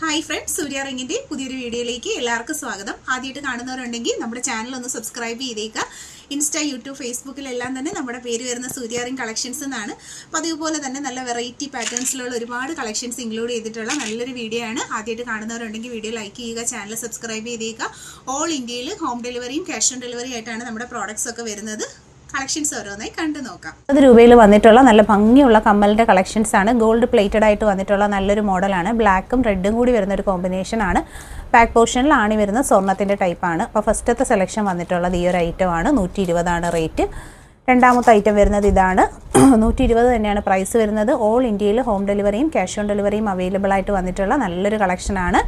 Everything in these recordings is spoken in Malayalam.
ഹായ് ഫ്രണ്ട്സ് സൂര്യ റിങ്ങിന്റെ പുതിയൊരു വീഡിയോയിലേക്ക് എല്ലാവർക്കും സ്വാഗതം. ആദ്യമായിട്ട് കാണുന്നവരുണ്ടെങ്കിൽ നമ്മുടെ ചാനൽ ഒന്ന് സബ്സ്ക്രൈബ് ചെയ്തേക്കുക. ഇൻസ്റ്റ യൂട്യൂബ് ഫേസ്ബുക്കിലെല്ലാം തന്നെ നമ്മുടെ പേര് വരുന്ന സൂര്യ റിങ് കളക്ഷൻസ് എന്നാണ്. അപ്പോൾ അതുപോലെ തന്നെ നല്ല വെറൈറ്റി പാറ്റേൺസിലുള്ള ഒരുപാട് കളക്ഷൻസ് ഇൻക്ലൂഡ് ചെയ്തിട്ടുള്ള നല്ലൊരു വീഡിയോ ആണ്. ആദ്യമായിട്ട് കാണുന്നവരുണ്ടെങ്കിൽ വീഡിയോ ലൈക്ക് ചെയ്യുക ചാനൽ സബ്സ്ക്രൈബ് ചെയ്തേക്കുക. ഓൾ ഇന്ത്യയിൽ ഹോം ഡെലിവറിയും ക്യാഷ് ഓൺ ഡെലിവറി ആയിട്ടാണ് നമ്മുടെ പ്രോഡക്ട്സ് ഒക്കെ വരുന്നത്. കളക്ഷൻസ് ഓരോന്നായി കണ്ടു നോക്കാം. അത് രൂപയിൽ വന്നിട്ടുള്ള നല്ല ഭംഗിയുള്ള കമ്മലിന്റെ കളക്ഷൻസ് ആണ്. ഗോൾഡ് പ്ലേറ്റഡ് ആയിട്ട് വന്നിട്ടുള്ള നല്ലൊരു മോഡലാണ് ബ്ലാക്കും റെഡും കൂടി വരുന്ന ഒരു കോമ്പിനേഷൻ ആണ്. ബാക്ക് പോർഷനിൽ ആണി വരുന്ന സ്വർണത്തിന്റെ ടൈപ്പാണ് അപ്പോൾ ഫസ്റ്റത്തെ സെലക്ഷൻ വന്നിട്ടുള്ളത് ഈ ഒരു ഐറ്റം ആണ്. നൂറ്റി ഇരുപതാണ് റേറ്റ് രണ്ടാമത്തെ ഐറ്റം വരുന്നത് ഇതാണ്. നൂറ്റി ഇരുപത് തന്നെയാണ് പ്രൈസ് വരുന്നത്. ഓൾ ഇന്ത്യയിൽ ഹോം ഡെലിവറിയും ക്യാഷ് ഓൺ ഡെലിവറിയും അവൈലബിൾ ആയിട്ട് വന്നിട്ടുള്ള നല്ലൊരു കളക്ഷനാണ്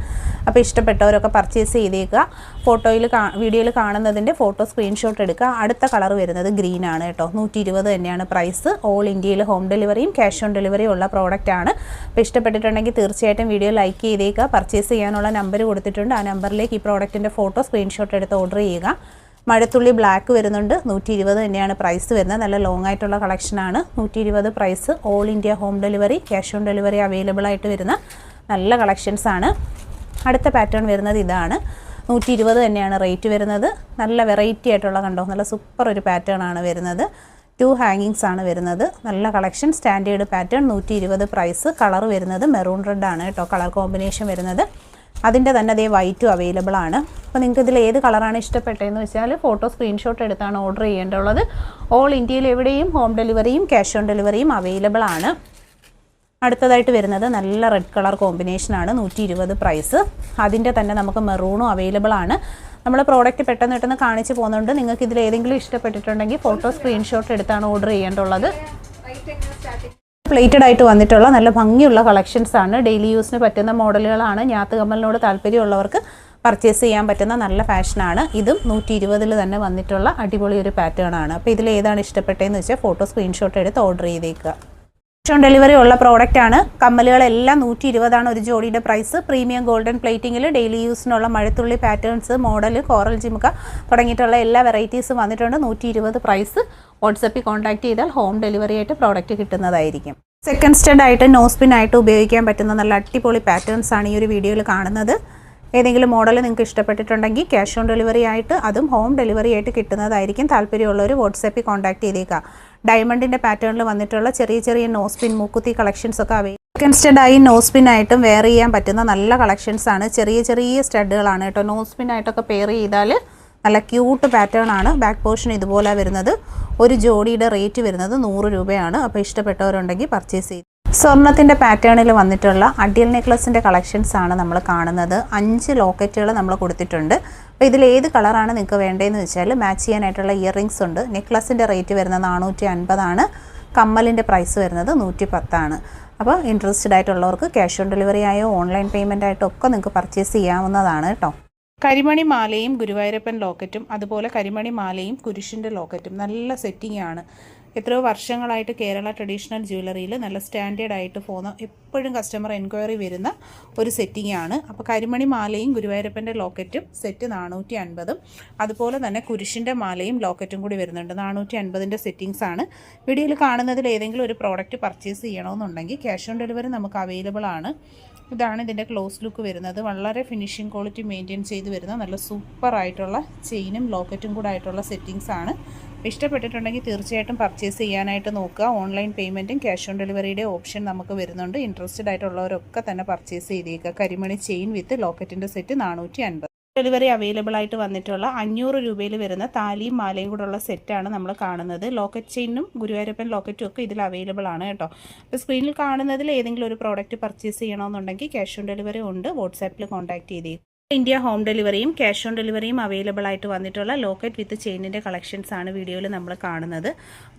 അപ്പോൾ ഇഷ്ടപ്പെട്ടവരൊക്കെ പർച്ചേസ് ചെയ്തേക്കുക. ഫോട്ടോയിൽ കാ വീഡിയോയിൽ കാണുന്നതിന്റെ ഫോട്ടോ സ്ക്രീൻഷോട്ട് എടുക്കുക. അടുത്ത കളർ വരുന്നത് ഗ്രീൻ ആണ് കേട്ടോ. നൂറ്റി ഇരുപത് തന്നെയാണ് പ്രൈസ് ഓൾ ഇന്ത്യയിൽ ഹോം ഡെലിവറിയും ക്യാഷ് ഓൺ ഡെലിവറിയും ഉള്ള ആണ്. അപ്പോൾ ഇഷ്ടപ്പെട്ടിട്ടുണ്ടെങ്കിൽ തീർച്ചയായിട്ടും വീഡിയോ ലൈക്ക് ചെയ്തേക്കുക. പർച്ചേസ് ചെയ്യാനുള്ള നമ്പർ കൊടുത്തിട്ടുണ്ട്. ആ നമ്പറിലേക്ക് ഈ പ്രോഡക്റ്റിന്റെ ഫോട്ടോ സ്ക്രീൻഷോട്ട് എടുത്ത് ഓർഡർ ചെയ്യുക. മഴത്തുള്ളി ബ്ലാക്ക് വരുന്നുണ്ട്. നൂറ്റി ഇരുപത് തന്നെയാണ് പ്രൈസ് വരുന്നത്. നല്ല ലോങ് ആയിട്ടുള്ള കളക്ഷനാണ് നൂറ്റി ഇരുപത് price all India home delivery cash on delivery available ആയിട്ട് വരുന്ന നല്ല കളക്ഷൻസ് ആണ്. അടുത്ത പാറ്റേൺ വരുന്നത് ഇതാണ്. നൂറ്റി ഇരുപത് തന്നെയാണ് റേറ്റ് വരുന്നത്. നല്ല വെറൈറ്റി ആയിട്ടുള്ള കണ്ടോ? നല്ല സൂപ്പർ ഒരു പാറ്റേൺ ആണ് വരുന്നത്. ടു ഹാങ്ങിങ്സ് ആണ് വരുന്നത്. നല്ല കളക്ഷൻ സ്റ്റാൻഡേർഡ് പാറ്റേൺ നൂറ്റി ഇരുപത് പ്രൈസ് കളർ വരുന്നത് മെറൂൺ റെഡ് ആണ് കേട്ടോ. കളർ കോമ്പിനേഷൻ വരുന്നത്. അതിന്റെ തന്നെ അതേ വൈറ്റും അവൈലബിൾ ആണ്. അപ്പോൾ നിങ്ങൾക്ക് ഇതിൽ ഏത് കളറാണ് ഇഷ്ടപ്പെട്ടതെന്ന് വെച്ചാൽ ഫോട്ടോ സ്ക്രീൻഷോട്ട് എടുത്താണ് ഓർഡർ ചെയ്യേണ്ടുള്ളത് ഓൾ ഇന്ത്യയിൽ എവിടെയും ഹോം ഡെലിവറിയും ക്യാഷ് ഓൺ ഡെലിവറിയും അവൈലബിൾ ആണ്. അടുത്തതായിട്ട് വരുന്നത് നല്ല റെഡ് കളർ കോമ്പിനേഷനാണ് നൂറ്റി ഇരുപത് പ്രൈസ് അതിന്റെ തന്നെ നമുക്ക് മെറൂണും അവൈലബിൾ ആണ്. നമ്മൾ പ്രോഡക്റ്റ് പെട്ടെന്ന് പെട്ടെന്ന് കാണിച്ച് പോകുന്നുണ്ട്. നിങ്ങൾക്ക് ഇതിൽ ഏതെങ്കിലും ഇഷ്ടപ്പെട്ടിട്ടുണ്ടെങ്കിൽ ഫോട്ടോ സ്ക്രീൻഷോട്ട് എടുത്താണ് ഓർഡർ ചെയ്യേണ്ടുള്ളത് പ്ലേറ്റഡ് ആയിട്ട് വന്നിട്ടുള്ള നല്ല ഭംഗിയുള്ള കളക്ഷൻസ് ആണ്. ഡെയിലി യൂസിന് പറ്റുന്ന മോഡലുകളാണ് ഞാത്ത് കമ്മലിനോട് താല്പര്യമുള്ളവർക്ക് പർച്ചേസ് ചെയ്യാൻ പറ്റുന്ന നല്ല ഫാഷനാണ് ഇതും നൂറ്റി ഇരുപതിൽ തന്നെ വന്നിട്ടുള്ള അടിപൊളി ഒരു പാറ്റേൺ ആണ്. അപ്പോൾ ഇതിൽ ഏതാണ് ഇഷ്ടപ്പെട്ടതെന്ന് വെച്ചാൽ ഫോട്ടോ സ്ക്രീൻഷോട്ട് എടുത്ത് ഓർഡർ ചെയ്തേക്കുക ക്യാഷ് ഓൺ ഡെലിവറി ഉള്ള പ്രോഡക്റ്റ് ആണ്. കമ്മലുകളെല്ലാം നൂറ്റി ഇരുപതാണ് ഒരു ജോഡിയുടെ പ്രൈസ് പ്രീമിയം ഗോൾഡൻ പ്ലേറ്റിംഗിൽ ഡെയിലി യൂസിനുള്ള മഴത്തുള്ളി പാറ്റേൺസ് മോഡൽ കോറൽ ജിമുക്ക തുടങ്ങിയിട്ടുള്ള എല്ലാ വെറൈറ്റീസും വന്നിട്ടുണ്ട്. നൂറ്റി ഇരുപത് പ്രൈസ് വാട്സപ്പിൽ കോൺടാക്ട് ചെയ്താൽ ഹോം ഡെലിവറി ആയിട്ട് പ്രോഡക്റ്റ് കിട്ടുന്നതായിരിക്കും. സെക്കൻഡ് സ്റ്റഡ് ആയിട്ട് നോസ്പിൻ ആയിട്ട് ഉപയോഗിക്കാൻ പറ്റുന്ന നല്ല അടിപൊളി പാറ്റേൺസ് ആണ് ഈ ഒരു വീഡിയോയിൽ കാണുന്നത്. ഏതെങ്കിലും മോഡൽ നിങ്ങൾക്ക് ഇഷ്ടപ്പെട്ടിട്ടുണ്ടെങ്കിൽ ക്യാഷ് ഓൺ ഡെലിവറി ആയിട്ട് അതും ഹോം ഡെലിവറി ആയിട്ട് കിട്ടുന്നതായിരിക്കും. താല്പര്യമുള്ളവർ വാട്സാപ്പിൽ കോൺടാക്ട് ചെയ്തേക്കാം ഡയമണ്ടിന്റെ പാറ്റേണിൽ വന്നിട്ടുള്ള ചെറിയ ചെറിയ നോസ്പിൻ മൂക്കുത്തി കളക്ഷൻസ് ഒക്കെ അവൈലബിൾ സെക്കൻഡ് സ്റ്റഡായി നോസ്പിൻ ആയിട്ടും വെയർ ചെയ്യാൻ പറ്റുന്ന നല്ല കളക്ഷൻസ് ആണ്. ചെറിയ ചെറിയ സ്റ്റഡുകളാണ് കേട്ടോ. നോസ്പിൻ ആയിട്ടൊക്കെ പെയർ ചെയ്താൽ നല്ല ക്യൂട്ട് പാറ്റേൺ ആണ്. ബാക്ക് പോർഷൻ ഇതുപോലെ വരുന്നത്. ഒരു ജോഡിയുടെ റേറ്റ് വരുന്നത് നൂറ് രൂപയാണ്. അപ്പോൾ ഇഷ്ടപ്പെട്ടവരുണ്ടെങ്കിൽ പർച്ചേസ് ചെയ്യും സ്വർണത്തിന്റെ പാറ്റേണിൽ വന്നിട്ടുള്ള അടിയൽ നെക്ലസിന്റെ കളക്ഷൻസ് ആണ് നമ്മൾ കാണുന്നത്. അഞ്ച് ലോക്കറ്റുകൾ നമ്മൾ കൊടുത്തിട്ടുണ്ട്. അപ്പോൾ ഇതിൽ ഏത് കളറാണ് നിങ്ങൾക്ക് വേണ്ടതെന്ന് വെച്ചാൽ മാച്ച് ചെയ്യാനായിട്ടുള്ള ഇയർ റിങ്സ് ഉണ്ട് നെക്ലസിന്റെ റേറ്റ് വരുന്നത് നാനൂറ്റി അൻപതാണ് കമ്മലിന്റെ പ്രൈസ് വരുന്നത് നൂറ്റി പത്താണ് അപ്പോൾ ഇൻട്രസ്റ്റഡ് ആയിട്ടുള്ളവർക്ക് ക്യാഷ് ഓൺ ഡെലിവറി ആയോ ഓൺലൈൻ പേയ്മെന്റ് ആയിട്ടോ ഒക്കെ നിങ്ങൾക്ക് പർച്ചേസ് ചെയ്യാവുന്നതാണ് കേട്ടോ കരിമണി മാലയും ഗുരുവായൂരപ്പൻ ലോക്കറ്റും അതുപോലെ കരിമണി മാലയും കുരിശിന്റെ ലോക്കറ്റും. നല്ല സെറ്റിംഗ് ആണ്. എത്രയോ വർഷങ്ങളായിട്ട് കേരള ട്രഡീഷണൽ ജ്വല്ലറിയിൽ നല്ല സ്റ്റാൻഡേർഡ് ആയിട്ട് പോകുന്ന എപ്പോഴും കസ്റ്റമർ എൻക്വയറി വരുന്ന ഒരു സെറ്റിംഗ് ആണ്. അപ്പോൾ കരിമണി മാലയും ഗുരുവായൂരപ്പന്റെ ലോക്കറ്റും സെറ്റ് നാനൂറ്റി അൻപതും അതുപോലെ തന്നെ കുരിശിന്റെ മാലയും ലോക്കറ്റും കൂടി വരുന്നുണ്ട്. നാനൂറ്റി അൻപതിന്റെ സെറ്റിംഗ്സ് ആണ്. വീഡിയോയിൽ കാണുന്നതിൽ ഏതെങ്കിലും ഒരു പ്രോഡക്റ്റ് പർച്ചേസ് ചെയ്യണമെന്നുണ്ടെങ്കിൽ ക്യാഷ് ഓൺ ഡെലിവറി നമുക്ക് അവൈലബിൾ ആണ്. ഇതാണ് ഇതിന്റെ ക്ലോസ് ലുക്ക് വരുന്നത്. വളരെ ഫിനിഷിംഗ് ക്വാളിറ്റി മെയിന്റെയിൻ ചെയ്ത് വരുന്ന നല്ല സൂപ്പർ ആയിട്ടുള്ള ചെയിനും ലോക്കറ്റും കൂടെ ആയിട്ടുള്ള സെറ്റിങ്സ് ആണ്. ഇഷ്ടപ്പെട്ടിട്ടുണ്ടെങ്കിൽ തീർച്ചയായിട്ടും പർച്ചേസ് ചെയ്യാനായിട്ട് നോക്കുക. ഓൺലൈൻ പേയ്മെന്റും ക്യാഷ് ഓൺ ഡെലിവറിയുടെ ഓപ്ഷൻ നമുക്ക് വരുന്നുണ്ട്. ഇൻട്രസ്റ്റഡ് ആയിട്ടുള്ളവരൊക്കെ തന്നെ പർച്ചേസ് ചെയ്തേക്കുക. കരിമണി ചെയിൻ വിത്ത് ലോക്കറ്റിന്റെ സെറ്റ് നാനൂറ്റി ഡെലിവറി അവൈലബിൾ ആയിട്ട് വന്നിട്ടുള്ള അഞ്ഞൂറ് രൂപയിൽ വരുന്ന താലിയും മാലയും കൂടെ ഉള്ള സെറ്റാണ് നമ്മൾ കാണുന്നത്. ലോക്കറ്റ് ചെയിനും ഗുരുവായൂരപ്പൻ ലോക്കറ്റും ഒക്കെ ഇതിൽ അവൈലബിൾ ആണ് കേട്ടോ. അപ്പോൾ സ്ക്രീനിൽ കാണുന്നതിൽ ഏതെങ്കിലും ഒരു പ്രോഡക്റ്റ് പർച്ചേസ് ചെയ്യണമെന്നുണ്ടെങ്കിൽ ക്യാഷ് ഓൺ ഡെലിവറി ഉണ്ട്. വാട്സാപ്പിൽ കോൺടാക്ട് ചെയ്തേക്കും. ഇന്ത്യ ഹോം ഡെലിവറിയും ക്യാഷ് ഓൺ ഡെലിവറിയും അവൈലബിൾ ആയിട്ട് വന്നിട്ടുള്ള ലോക്കറ്റ് വിത്ത് ചെയിനിന്റെ കളക്ഷൻസ് ആണ് വീഡിയോയിൽ നമ്മൾ കാണുന്നത്.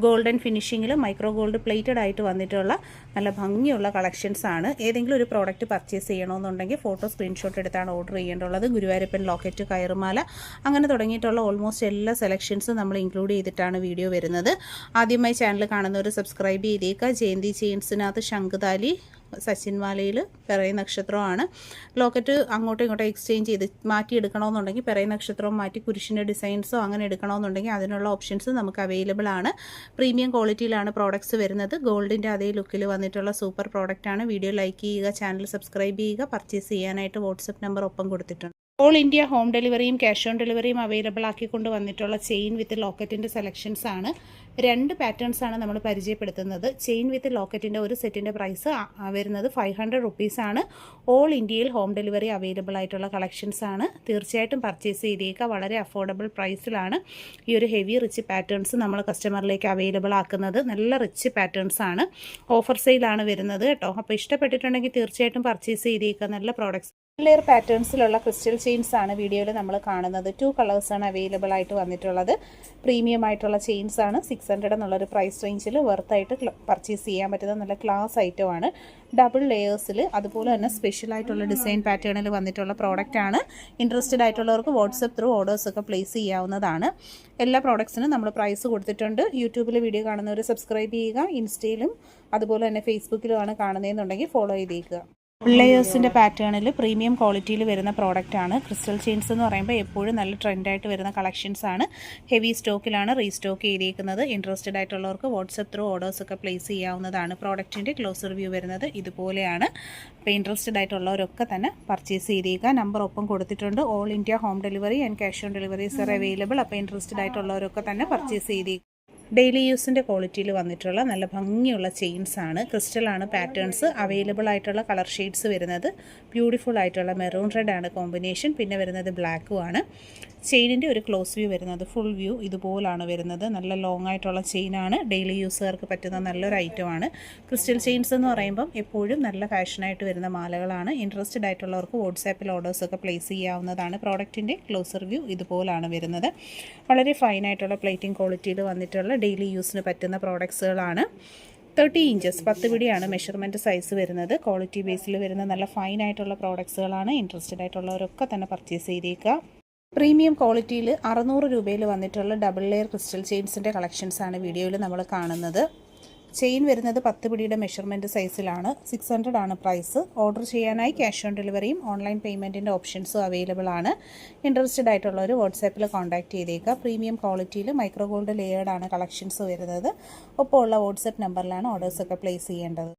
ഗോൾഡൻ ഫിനിഷിങ്ങിൽ മൈക്രോ ഗോൾഡ് പ്ലേറ്റഡ് ആയിട്ട് വന്നിട്ടുള്ള നല്ല ഭംഗിയുള്ള കളക്ഷൻസ് ആണ്. ഏതെങ്കിലും ഒരു പ്രോഡക്റ്റ് പർച്ചേസ് ചെയ്യണമെന്നുണ്ടെങ്കിൽ ഫോട്ടോ സ്ക്രീൻഷോട്ട് എടുത്താണ് ഓർഡർ ചെയ്യേണ്ടുള്ളത് ഗുരുവായൂരപ്പൻ ലോക്കറ്റ് കയറുമാല അങ്ങനെ തുടങ്ങിയിട്ടുള്ള ഓൾമോസ്റ്റ് എല്ലാ സെലക്ഷൻസും നമ്മൾ ഇൻക്ലൂഡ് ചെയ്തിട്ടാണ് വീഡിയോ വരുന്നത്. ആദ്യമായി ചാനൽ കാണുന്നവർ സബ്സ്ക്രൈബ് ചെയ്തേക്കുക ജയന്തി ചെയിൻസിനകത്ത് ശംഖുതാലി സച്ചിൻ വാലയിൽ പിറയ നക്ഷത്രമാണ്. ലോക്കറ്റ് അങ്ങോട്ടും ഇങ്ങോട്ടും എക്സ്ചേഞ്ച് ചെയ്ത് മാറ്റി എടുക്കണമെന്നുണ്ടെങ്കിൽ പിറയ നക്ഷത്രവും മാറ്റി കുരിശിന്റെ ഡിസൈൻസോ അങ്ങനെ എടുക്കണമെന്നുണ്ടെങ്കിൽ അതിനുള്ള ഓപ്ഷൻസ് നമുക്ക് അവൈലബിൾ ആണ്. പ്രീമിയം ക്വാളിറ്റിയിലാണ് പ്രോഡക്റ്റ്സ് വരുന്നത്. ഗോൾഡിന്റെ അതേ ലുക്കിൽ വന്നിട്ടുള്ള സൂപ്പർ പ്രോഡക്റ്റാണ് വീഡിയോ ലൈക്ക് ചെയ്യുക ചാനൽ സബ്സ്ക്രൈബ് ചെയ്യുക പർച്ചേസ് ചെയ്യാനായിട്ട് വാട്സപ്പ് നമ്പർ ഒപ്പം കൊടുത്തിട്ടുണ്ട്. ഓൾ ഇന്ത്യ ഹോം ഡെലിവറിയും ക്യാഷ് ഓൺ ഡെലിവറിയും അവൈലബിൾ ആക്കിക്കൊണ്ട് വന്നിട്ടുള്ള ചെയിൻ വിത്ത് ലോക്കറ്റിന്റെ സെലക്ഷൻസ് ആണ്. രണ്ട് പാറ്റേൺസ് ആണ് നമ്മൾ പരിചയപ്പെടുത്തുന്നത്. ചെയിൻ വിത്ത് ലോക്കറ്റിന്റെ ഒരു സെറ്റിന്റെ പ്രൈസ് വരുന്നത് ഫൈവ് ഹൺഡ്രഡ് റുപ്പീസാണ് ഓൾ ഇന്ത്യയിൽ ഹോം ഡെലിവറി അവൈലബിൾ ആയിട്ടുള്ള കളക്ഷൻസ് ആണ്. തീർച്ചയായിട്ടും പർച്ചേസ് ചെയ്തേക്കുക. വളരെ അഫോർഡബിൾ പ്രൈസിലാണ് ഈ ഒരു ഹെവി റിച്ച് പാറ്റേൺസ് നമ്മൾ കസ്റ്റമറിലേക്ക് അവൈലബിൾ ആക്കുന്നത്. നല്ല റിച്ച് പാറ്റേൺസ് ആണ്. ഓഫർ സെയിലാണ് വരുന്നത് കേട്ടോ. അപ്പോൾ ഇഷ്ടപ്പെട്ടിട്ടുണ്ടെങ്കിൽ തീർച്ചയായിട്ടും പർച്ചേസ് ചെയ്തേക്കുക. നല്ല പ്രോഡക്ട്സ് ലെയർ പാറ്റേൺസിലുള്ള ക്രിസ്റ്റൽ ചെയിൻസ് ആണ് വീഡിയോയിൽ നമ്മൾ കാണുന്നത്. ടു കളേഴ്സാണ് അവൈലബിൾ ആയിട്ട് വന്നിട്ടുള്ളത്. പ്രീമിയം ആയിട്ടുള്ള ചെയിൻസ് ആണ്. സിക്സ് ഹൺഡ്രഡ് എന്നുള്ളൊരു പ്രൈസ് റേഞ്ചിൽ വെർത്തായിട്ട് പർച്ചേസ് ചെയ്യാൻ പറ്റുന്ന നല്ല ക്ലാസ് ഐറ്റമാണ് ഡബിൾ ലെയേഴ്സിൽ അതുപോലെ തന്നെ സ്പെഷ്യൽ ആയിട്ടുള്ള ഡിസൈൻ പാറ്റേണിൽ വന്നിട്ടുള്ള പ്രോഡക്റ്റ് ആണ്. ഇൻട്രസ്റ്റഡ് ആയിട്ടുള്ളവർക്ക് വാട്സപ്പ് ത്രൂ ഓർഡേഴ്സ് ഒക്കെ പ്ലേസ് ചെയ്യാവുന്നതാണ്. എല്ലാ പ്രോഡക്ട്സിനും നമ്മൾ പ്രൈസ് കൊടുത്തിട്ടുണ്ട്. യൂട്യൂബിൽ വീഡിയോ കാണുന്നവർ സബ്സ്ക്രൈബ് ചെയ്യുക. ഇൻസ്റ്റയിലും അതുപോലെ തന്നെ ഫേസ്ബുക്കിലുമാണ് കാണുന്നതെന്നുണ്ടെങ്കിൽ ഫോളോ ചെയ്തേക്കുക. ലെയേഴ്സിന്റെ പാറ്റേണിൽ പ്രീമിയം ക്വാളിറ്റിയിൽ വരുന്ന പ്രോഡക്റ്റ് ആണ്. ക്രിസ്റ്റൽ ചെയിൻസ് എന്ന് പറയുമ്പോൾ എപ്പോഴും നല്ല ട്രെൻഡായിട്ട് വരുന്ന കളക്ഷൻസ് ആണ്. ഹെവി സ്റ്റോക്കിലാണ് റീസ്റ്റോക്ക് ചെയ്തിരിക്കുന്നത് ഇൻട്രസ്റ്റഡ് ആയിട്ടുള്ളവർക്ക് വാട്സപ്പ് ത്രൂ ഓർഡേഴ്സ് ഒക്കെ പ്ലേസ് ചെയ്യാവുന്നതാണ്. പ്രോഡക്റ്റിന്റെ ക്ലോസ് റിവ്യൂ വരുന്നത് ഇതുപോലെയാണ്. അപ്പോൾ ഇൻട്രസ്റ്റഡ് ആയിട്ടുള്ളവരൊക്കെ തന്നെ പർച്ചേസ് ചെയ്തേക്കുക. നമ്പർ ഒപ്പം കൊടുത്തിട്ടുണ്ട്. All India home delivery and cash on deliveries are available അപ്പോൾ ഇൻട്രസ്റ്റഡ് ആയിട്ടുള്ളവരൊക്കെ തന്നെ പർച്ചേസ് ചെയ്തേക്കുക. ഡെയിലി യൂസിന്റെ ക്വാളിറ്റിയിൽ വന്നിട്ടുള്ള നല്ല ഭംഗിയുള്ള ചെയിൻസ് ആണ്. ക്രിസ്റ്റലാണ് പാറ്റേൺസ് അവൈലബിൾ ആയിട്ടുള്ള കളർ ഷെയ്ഡ്സ് വരുന്നത്. ബ്യൂട്ടിഫുൾ ആയിട്ടുള്ള മെറൂൺ റെഡ് ആണ് കോമ്പിനേഷൻ. പിന്നെ വരുന്നത് ബ്ലാക്കും ആണ്. ചെയിനിന്റെ ഒരു ക്ലോസ് വ്യൂ വരുന്നത് ഫുൾ വ്യൂ. ഇതുപോലാണ് വരുന്നത്. നല്ല ലോങ് ആയിട്ടുള്ള ചെയിനാണ് ഡെയിലി യൂസുകാർക്ക് പറ്റുന്ന നല്ലൊരു ഐറ്റമാണ് ക്രിസ്റ്റൽ ചെയിൻസ് എന്ന് പറയുമ്പം എപ്പോഴും നല്ല ഫാഷനായിട്ട് വരുന്ന മാലകളാണ്. ഇൻട്രസ്റ്റഡ് ആയിട്ടുള്ളവർക്ക് വാട്സാപ്പിൽ ഓർഡേഴ്സൊക്കെ പ്ലേസ് ചെയ്യാവുന്നതാണ്. പ്രോഡക്റ്റിന്റെ ക്ലോസർ വ്യൂ ഇതുപോലാണ് വരുന്നത്. വളരെ ഫൈനായിട്ടുള്ള പ്ലേറ്റിംഗ് ക്വാളിറ്റിയിൽ വന്നിട്ടുള്ള ഡെയിലി യൂസിന് പറ്റുന്ന പ്രോഡക്ട്സുകളാണ് തേർട്ടി ഇഞ്ചസ് പത്ത് പിടിയാണ് മെഷർമെന്റ് സൈസ് വരുന്നത്. ക്വാളിറ്റി ബേസിൽ വരുന്ന നല്ല ഫൈൻ ആയിട്ടുള്ള പ്രോഡക്ട്സുകളാണ് ഇൻട്രസ്റ്റഡ് ആയിട്ടുള്ളവരൊക്കെ തന്നെ പർച്ചേസ് ചെയ്തേക്കുക. പ്രീമിയം ക്വാളിറ്റിയിൽ അറുന്നൂറ് രൂപയിൽ വന്നിട്ടുള്ള ഡബിൾ ലെയർ ക്രിസ്റ്റൽ ചെയിൻസിന്റെ കളക്ഷൻസാണ് വീഡിയോയിൽ നമ്മൾ കാണുന്നത്. ചെയിൻ വരുന്നത് പത്ത് പിടിയുടെ മെഷർമെന്റ് സൈസിലാണ് സിക്സ് ഹൺഡ്രഡ് ആണ് പ്രൈസ് ഓർഡർ ചെയ്യാനായി ക്യാഷ് ഓൺ ഡെലിവറിയും ഓൺലൈൻ പേയ്മെന്റിന്റെ ഓപ്ഷൻസും അവൈലബിൾ ആണ്. ഇൻട്രസ്റ്റഡ് ആയിട്ടുള്ളവർ വാട്സാപ്പിൽ കോൺടാക്ട് ചെയ്തേക്കുക. പ്രീമിയം ക്വാളിറ്റിയിൽ മൈക്രോ ഗോൾഡ് ലെയേർഡ് ആണ് കളക്ഷൻസ് വരുന്നത്. ഒപ്പം ഉള്ള വാട്സപ്പ് നമ്പറിലാണ് ഓർഡേഴ്സൊക്കെ പ്ലേസ് ചെയ്യേണ്ടത്.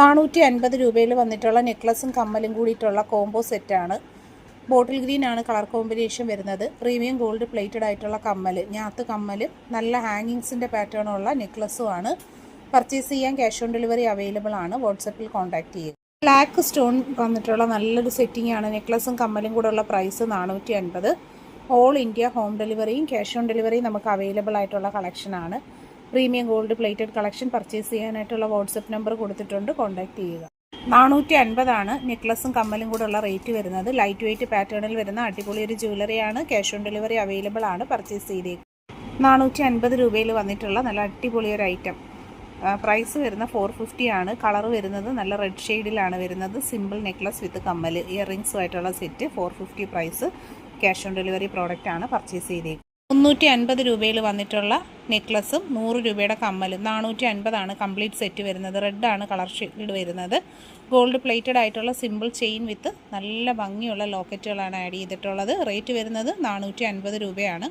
നാനൂറ്റി അൻപത് രൂപയിൽ വന്നിട്ടുള്ള നെക്ലസും കമ്മലും കൂടിയിട്ടുള്ള കോംബോ സെറ്റാണ് ബോട്ടിൽ ഗ്രീൻ ആണ് കളർ കോമ്പിനേഷൻ വരുന്നത്. പ്രീമിയം ഗോൾഡ് പ്ലേറ്റഡ് ആയിട്ടുള്ള കമ്മൽ ഞാത്ത് കമ്മൽ നല്ല ഹാങ്ങിങ്സിന്റെ പാറ്റേണുള്ള നെക്ലസ്സും ആണ്. പർച്ചേസ് ചെയ്യാൻ ക്യാഷ് ഓൺ ഡെലിവറി അവൈലബിൾ ആണ്. വാട്സപ്പിൽ കോൺടാക്ട് ചെയ്യുക. ബ്ലാക്ക് സ്റ്റോൺ വന്നിട്ടുള്ള നല്ലൊരു സെറ്റിംഗ് ആണ്. നെക്ലസും കമ്മലും കൂടെ ഉള്ള പ്രൈസ് നാനൂറ്റി അൻപത് ഓൾ ഇന്ത്യ ഹോം ഡെലിവറിയും ക്യാഷ് ഓൺ ഡെലിവറിയും നമുക്ക് അവൈലബിൾ ആയിട്ടുള്ള കളക്ഷനാണ് premium gold plated collection purchase ചെയ്യാനായിട്ടുള്ള വാട്സപ്പ് നമ്പർ കൊടുത്തിട്ടുണ്ട്. കോൺടാക്ട് ചെയ്യുക. നാനൂറ്റി അൻപതാണ് നെക്ലസും കമ്മലും കൂടെ ഉള്ള റേറ്റ് വരുന്നത്. ലൈറ്റ് വെയിറ്റ് പാറ്റേണിൽ വരുന്ന അടിപൊളി ഒരു ജ്വല്ലറിയാണ് ക്യാഷ് ഓൺ ഡെലിവറി അവൈലബിൾ ആണ്. പർച്ചേസ് ചെയ്തേക്കുന്നത് നാനൂറ്റി അൻപത് രൂപയിൽ വന്നിട്ടുള്ള നല്ല അടിപൊളി ഒരു ഐറ്റം പ്രൈസ് വരുന്ന ഫോർ ഫിഫ്റ്റി ആണ്. കളർ വരുന്നത് നല്ല റെഡ് ഷെയ്ഡിലാണ് വരുന്നത്. സിമ്പിൾ നെക്ലസ് വിത്ത് കമ്മൽ ear റിങ്സുമായിട്ടുള്ള set four fifty price cash on delivery product ആണ് പർച്ചേസ് ചെയ്തേക്കുന്നത് മുന്നൂറ്റി അൻപത് രൂപയിൽ വന്നിട്ടുള്ള നെക്ലസും നൂറ് രൂപയുടെ കമ്മലും. നാനൂറ്റി അൻപതാണ് കംപ്ലീറ്റ് സെറ്റ് വരുന്നത് റെഡാണ് കളർ ഷെയ്ഡ് വരുന്നത്. ഗോൾഡ് പ്ലേറ്റഡ് ആയിട്ടുള്ള സിമ്പിൾ ചെയിൻ വിത്ത് നല്ല ഭംഗിയുള്ള ലോക്കറ്റുകളാണ് ആഡ് ചെയ്തിട്ടുള്ളത്. റേറ്റ് വരുന്നത് നാനൂറ്റി അൻപത് രൂപയാണ്.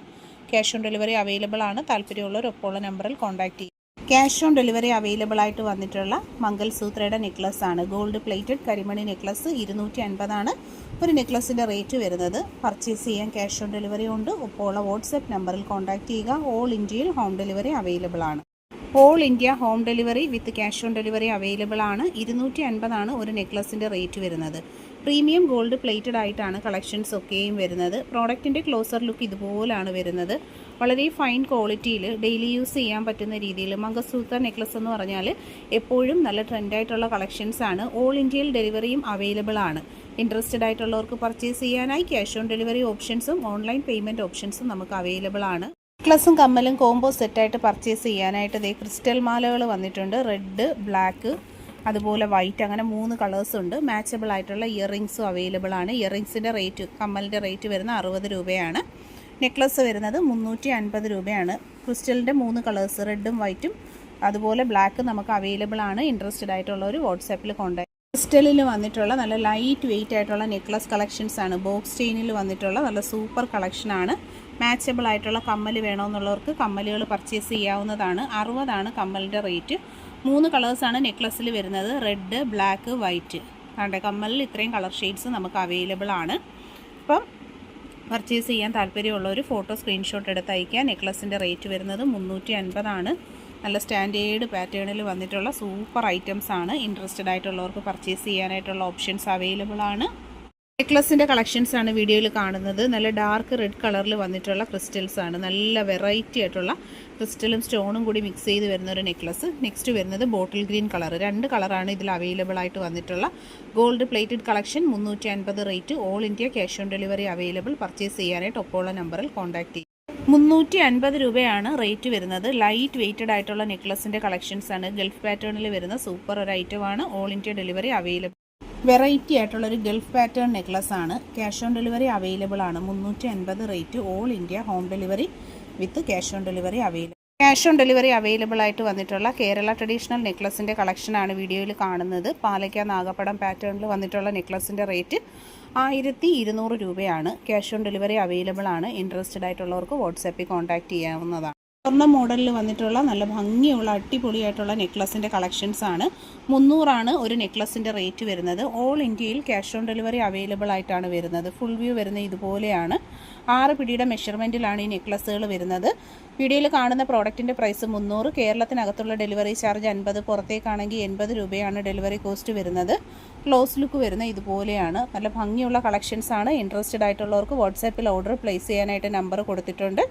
ക്യാഷ് ഓൺ ഡെലിവറി അവൈലബിൾ ആണ്. താല്പര്യമുള്ളവർ ഒപ്പമുള്ള നമ്പറിൽ കോൺടാക്ട് ചെയ്യും ക്യാഷ് ഓൺ ഡെലിവറി അവൈലബിൾ ആയിട്ട് വന്നിട്ടുള്ള മംഗൾസൂത്രയുടെ നെക്ലസ് ആണ്. ഗോൾഡ് പ്ലേറ്റഡ് കരിമണി നെക്ലസ് ഇരുന്നൂറ്റി അൻപതാണ് ഒരു നെക്ലസിന്റെ റേറ്റ് വരുന്നത് പർച്ചേസ് ചെയ്യാൻ ക്യാഷ് ഓൺ ഡെലിവറി ഉണ്ട്. ഇപ്പോൾ ഉള്ള വാട്സപ്പ് നമ്പറിൽ കോൺടാക്ട് ചെയ്യുക. ഓൾ ഇന്ത്യയിൽ ഹോം ഡെലിവറി അവൈലബിൾ ആണ്. All India home delivery with cash on delivery available ആണ്. ഇരുന്നൂറ്റി അൻപതാണ് ഒരു നെക്ലസിന്റെ റേറ്റ് വരുന്നത്. പ്രീമിയം ഗോൾഡ് പ്ലേറ്റഡ് ആയിട്ടാണ് കളക്ഷൻസ് ഒക്കെയും വരുന്നത്. പ്രോഡക്റ്റിന്റെ ക്ലോസർ ലുക്ക് ഇതുപോലാണ് വരുന്നത്. വളരെ ഫൈൻ ക്വാളിറ്റിയിൽ ഡെയിലി യൂസ് ചെയ്യാൻ പറ്റുന്ന രീതിയിൽ മംഗസൂത്ര നെക്ലസ് എന്ന് പറഞ്ഞാൽ എപ്പോഴും നല്ല ട്രെൻഡായിട്ടുള്ള കളക്ഷൻസ് ആണ്. ഓൾ ഇന്ത്യയിൽ ഡെലിവറിയും അവൈലബിൾ ആണ്. ഇൻട്രസ്റ്റഡ് ആയിട്ടുള്ളവർക്ക് പർച്ചേസ് ചെയ്യാനായി ക്യാഷ് ഓൺ ഡെലിവറി ഓപ്ഷൻസും ഓൺലൈൻ പേയ്മെന്റ് ഓപ്ഷൻസും നമുക്ക് അവൈലബിൾ ആണ്. നെക്ലസും കമ്മലും കോംബോ സെറ്റായിട്ട് പർച്ചേസ് ചെയ്യാനായിട്ട് ദേ ക്രിസ്റ്റൽ മാലകൾ വന്നിട്ടുണ്ട്. റെഡ് ബ്ലാക്ക് അതുപോലെ വൈറ്റ് അങ്ങനെ മൂന്ന് കളേഴ്സ് ഉണ്ട്. മാച്ചബിൾ ആയിട്ടുള്ള ഇയർ റിങ്സും അവൈലബിൾ ആണ്. ഇയർ റിങ്സിന്റെ റേറ്റ് കമ്മലിന്റെ റേറ്റ് വരുന്ന അറുപത് രൂപയാണ്. നെക്ലസ് വരുന്നത് മുന്നൂറ്റി അൻപത് രൂപയാണ്. ക്രിസ്റ്റലിന്റെ മൂന്ന് കളേഴ്സ് റെഡും വൈറ്റും അതുപോലെ ബ്ലാക്ക് നമുക്ക് അവൈലബിൾ ആണ്. ഇൻട്രസ്റ്റഡ് ആയിട്ടുള്ള ഒരു വാട്സാപ്പിൽ കോൺടാക്ട് ക്രിസ്റ്റലിൽ വന്നിട്ടുള്ള നല്ല ലൈറ്റ് വെയിറ്റ് ആയിട്ടുള്ള നെക്ലസ് കളക്ഷൻസ് ആണ്. ബോക്സ് ചെയിനിൽ വന്നിട്ടുള്ള നല്ല സൂപ്പർ കളക്ഷനാണ് മാച്ചബിൾ ആയിട്ടുള്ള കമ്മൽ വേണമെന്നുള്ളവർക്ക് കമ്മലുകൾ പർച്ചേസ് ചെയ്യാവുന്നതാണ്. അറുപതാണ് കമ്മലിന്റെ റേറ്റ് മൂന്ന് കളേഴ്സാണ് നെക്ലസ്സിൽ വരുന്നത്. റെഡ് ബ്ലാക്ക് വൈറ്റ് കണ്ടേ? കമ്മലിൽ ഇത്രയും കളർ ഷെയ്ഡ്സ് നമുക്ക് അവൈലബിൾ ആണ്. അപ്പം പർച്ചേസ് ചെയ്യാൻ താല്പര്യമുള്ളവർ ഫോട്ടോ സ്ക്രീൻഷോട്ട് എടുത്ത് അയക്കുക നെക്ലസിന്റെ റേറ്റ് വരുന്നത് മുന്നൂറ്റി അൻപതാണ് നല്ല സ്റ്റാൻഡേർഡ് പാറ്റേണിൽ വന്നിട്ടുള്ള സൂപ്പർ ഐറ്റംസ് ആണ്. ഇൻട്രസ്റ്റഡ് ആയിട്ടുള്ളവർക്ക് പർച്ചേസ് ചെയ്യാനായിട്ടുള്ള ഓപ്ഷൻസ് അവൈലബിൾ ആണ്. നെക്ലസിന്റെ കളക്ഷൻസ് ആണ് വീഡിയോയിൽ കാണുന്നത്. നല്ല ഡാർക്ക് റെഡ് കളറിൽ വന്നിട്ടുള്ള ക്രിസ്റ്റൽസ് ആണ്. നല്ല വെറൈറ്റി ആയിട്ടുള്ള ക്രിസ്റ്റലും സ്റ്റോണും കൂടി മിക്സ് ചെയ്ത് വരുന്ന ഒരു നെക്ലസ് നെക്സ്റ്റ് വരുന്നത് ബോട്ടിൽ ഗ്രീൻ കളർ രണ്ട് കളറാണ് ഇതിൽ അവൈലബിൾ ആയിട്ട് വന്നിട്ടുള്ള. ഗോൾഡ് പ്ലേറ്റഡ് കളക്ഷൻ മുന്നൂറ്റി അൻപത് rate all India cash on delivery available purchase ചെയ്യാനായിട്ട് ഒപ്പമുള്ള നമ്പറിൽ കോൺടാക്ട് ചെയ്യും. മുന്നൂറ്റി അൻപത് രൂപയാണ് റേറ്റ് വരുന്നത്. ലൈറ്റ് വെയ്റ്റഡ് ആയിട്ടുള്ള നെക്ലസിന്റെ കളക്ഷൻസ് ആണ്. ഗൾഫ് പാറ്റേണിൽ വരുന്ന സൂപ്പർ ഒരു ഐറ്റമാണ് all India delivery available variety ആയിട്ടുള്ളൊരു ഗൾഫ് പാറ്റേൺ നെക്ലസ് ആണ്. ക്യാഷ് ഓൺ ഡെലിവറി അവൈലബിൾ ആണ്. മുന്നൂറ്റി അൻപത് rate all India home delivery with cash on delivery available. Cash on delivery available ആയിട്ട് വന്നിട്ടുള്ള കേരള ട്രഡീഷണൽ നെക്ലസിന്റെ കളക്ഷനാണ് വീഡിയോയിൽ കാണുന്നത്. പാലയ്ക്ക നാഗപ്പടം പാറ്റേണിൽ വന്നിട്ടുള്ള നെക്ലസിന്റെ റേറ്റ് ആയിരത്തി ഇരുന്നൂറ് രൂപയാണ്. ക്യാഷ് ഓൺ ഡെലിവറി അവൈലബിൾ ആണ്. ഇൻട്രസ്റ്റഡ് ആയിട്ടുള്ളവർക്ക് വാട്സാപ്പിൽ കോൺടാക്റ്റ് ചെയ്യാവുന്നതാണ്. സ്വർണ മോഡലിൽ വന്നിട്ടുള്ള നല്ല ഭംഗിയുള്ള അടിപൊളിയായിട്ടുള്ള നെക്ലസിന്റെ കളക്ഷൻസ് ആണ്. മുന്നൂറാണ് ഒരു നെക്ലസിന്റെ റേറ്റ് വരുന്നത്. ഓൾ ഇന്ത്യയിൽ ക്യാഷ് ഓൺ ഡെലിവറി അവൈലബിൾ ആയിട്ടാണ് വരുന്നത്. ഫുൾ വ്യൂ വരുന്നത് ഇതുപോലെയാണ്. ആറ് പിടിയുടെ മെഷർമെന്റിലാണ് ഈ നെക്ലസ്സുകൾ വരുന്നത്. വീഡിയോയിൽ കാണുന്ന പ്രോഡക്റ്റിന്റെ പ്രൈസ് മുന്നൂറ് കേരളത്തിനകത്തുള്ള ഡെലിവറി ചാർജ് അൻപത് പുറത്തേക്കാണെങ്കിൽ എൺപത് രൂപയാണ് ഡെലിവറി കോസ്റ്റ് വരുന്നത്. ക്ലോസ് ലുക്ക് വരുന്ന ഇതുപോലെയാണ്. നല്ല ഭംഗിയുള്ള കളക്ഷൻസ് ആണ്. ഇൻട്രസ്റ്റഡ് ആയിട്ടുള്ളവർക്ക് വാട്സാപ്പിൽ ഓർഡർ പ്ലേസ് ചെയ്യാനായിട്ട് നമ്പർ കൊടുത്തിട്ടുണ്ട്.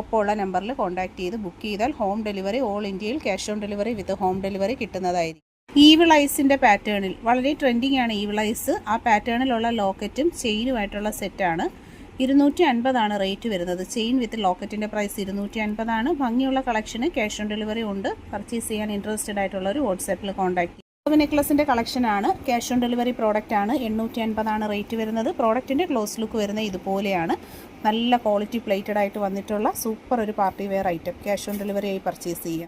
ഒപ്പമുള്ള നമ്പറിൽ കോൺടാക്ട് ചെയ്ത് ബുക്ക് ചെയ്താൽ ഹോം ഡെലിവറി ഓൾ ഇന്ത്യയിൽ cash on delivery with home delivery കിട്ടുന്നതായിരിക്കും. ഈവിൾ ഐസിന്റെ പാറ്റേണിൽ വളരെ ട്രെൻഡിങ് ആണ് ഈവിൾ ഐസ് ആ പാറ്റേണിലുള്ള ലോക്കറ്റും ചെയിനുമായിട്ടുള്ള സെറ്റാണ് ഇരുന്നൂറ്റി അൻപതാണ് റേറ്റ് വരുന്നത്. ചെയിൻ വിത്ത് ലോക്കറ്റിന്റെ പ്രൈസ് ഇരുന്നൂറ്റി അൻപതാണ് ഭംഗിയുള്ള കളക്ഷന് ക്യാഷ് ഓൺ ഡെലിവറി ഉണ്ട്. പർച്ചേസ് ചെയ്യാൻ ഇൻട്രസ്റ്റഡ് ആയിട്ടുള്ളവർ വാട്സാപ്പിൽ കോൺടാക്ട് ചെയ്യും. നെക്ലസിന്റെ കളക്ഷനാണ് ക്യാഷ് ഓൺ ഡെലിവറി പ്രോഡക്റ്റ് ആണ്. എണ്ണൂറ്റി അൻപതാണ് റേറ്റ് വരുന്നത്. പ്രോഡക്റ്റിന്റെ ക്ലോസ് ലുക്ക് വരുന്നത് ഇതുപോലെയാണ്. നല്ല ക്വാളിറ്റി പ്ലേറ്റഡ് ആയിട്ട് വന്നിട്ടുള്ള സൂപ്പർ ഒരു party wear item cash on delivery ആയി പർച്ചേസ് ചെയ്യാം.